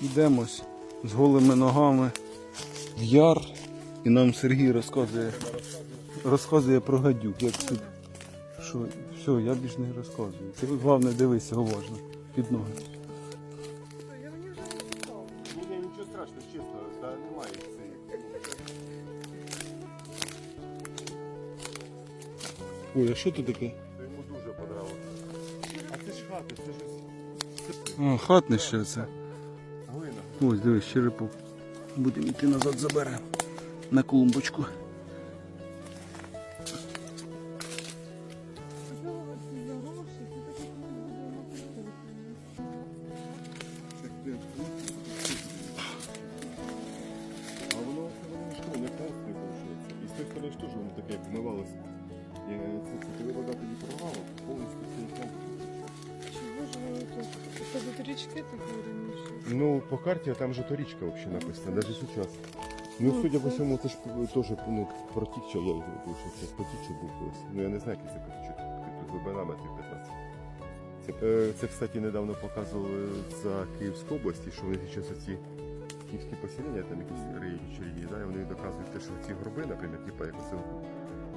Йдемось з голими ногами в яр. І нам Сергій розказує, розказує про гадюк, як тут. Що, все, я більш не розказую. Ти головне дивися уважно під ноги. Ні, ні, нічого страшного, чесно, та немає цієї. Ой, а що це таке? Це йому дуже подобалося. А це ж хати, це ж А, хатне ще це. Ось, дивись, черепок. Будемо йти назад заберемо на клумбочку. Не не теж воно таке як вмивалося. Це, коли вода тоді програла, тут річки такі раніше. Ну, по карті там же то річка взагалі написана, навіть зараз. Ну, Ну, судя по всьому, це ж теж ну, протікча, я його був, що це потіччя був колись. Ну, я не знаю, який це потіччя, тут глибина метрів 15. Це, е, це, кстати, недавно показували за Київську область, що вони зараз ці київські поселення, там якісь риють чарівні, да, і вони доказують те, що ці гроби, наприклад, типу, як оце,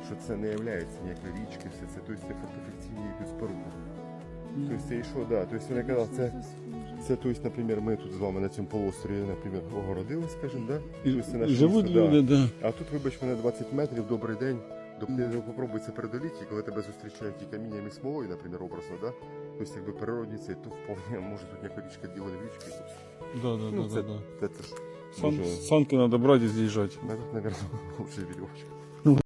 що це не є ніякої річки, все це, тобто це фортифікаційні якісь споруди. Тобто це і що, да, тобто вони казали, це, це, тобто, наприклад, ми тут з вами на цьому полуострові, наприклад, огородили, скажімо, да? І Тобто це наше живуть місто, люди, да. А тут, вибач мене, 20 метрів, добрий день. Тобто попробуй це передоліти, коли тебе зустрічають і камінням і смолою, наприклад, образно, да? Тобто, якби природні це, то вполне може тут яка річка діло в річки. Да, да, Ну, да, це, да, да. це, це Сан, санки брати і з'їжджати. навіть, наверное, вже вірьовочка.